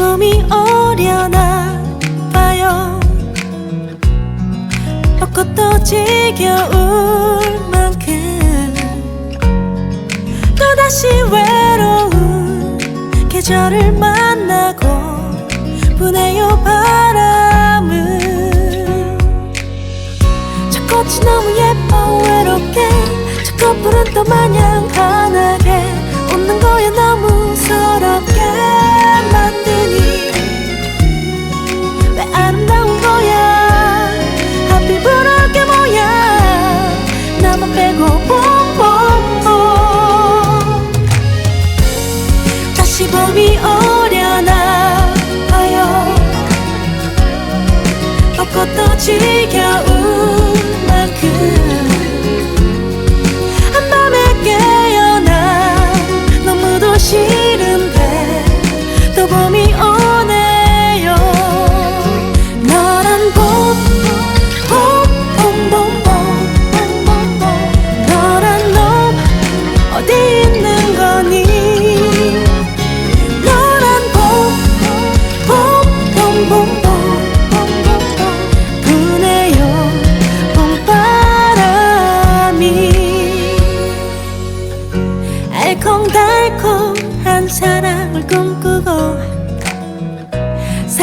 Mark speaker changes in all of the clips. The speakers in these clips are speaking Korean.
Speaker 1: 봄이 오려나 봐요. 벚꽃도 지겨울 만큼 또다시 외로운 계절을 만나고 부네요 바람은 저 꽃이 너무 예뻐 외롭게. 저 커플은 또 마냥 환하 나만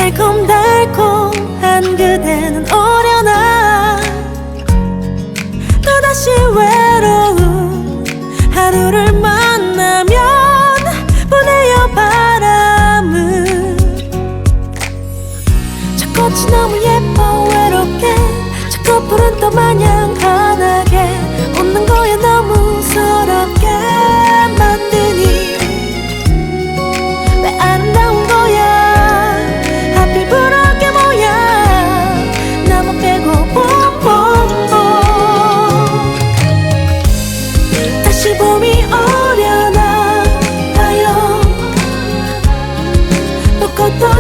Speaker 1: 새콤달콤한 그대는 오려나? 또다시 외로운 하루를 만나면 보내요 바람은 저 꽃이 너무 예뻐 외롭게. 저 커플은 또 마냥